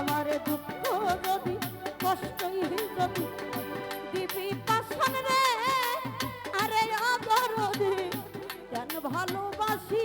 আমার দুঃখ যদি কষ্টই যদি। দিবি পাশন রে আরে অবরোধী কেন ভালোবাসি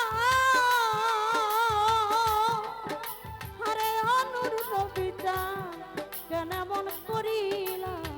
করিলাম।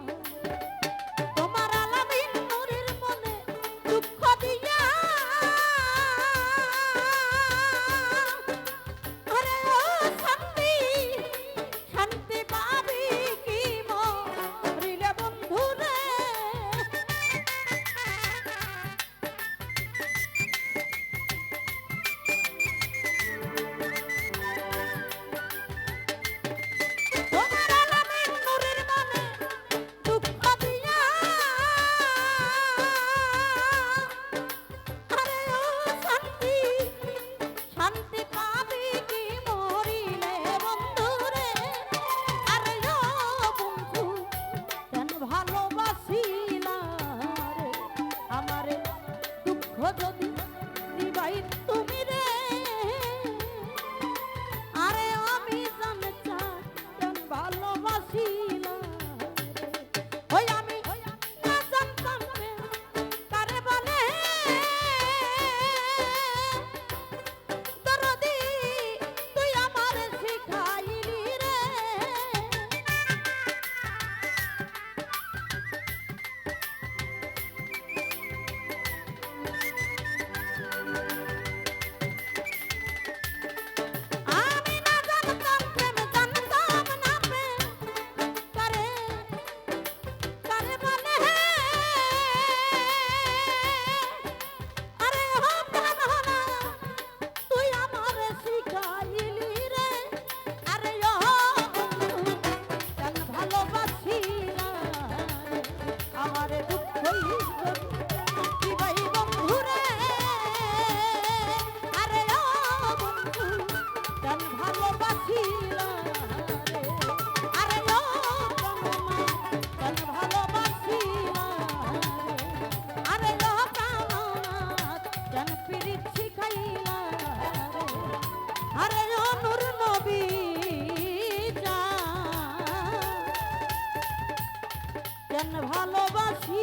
কেন ভালোবাসি।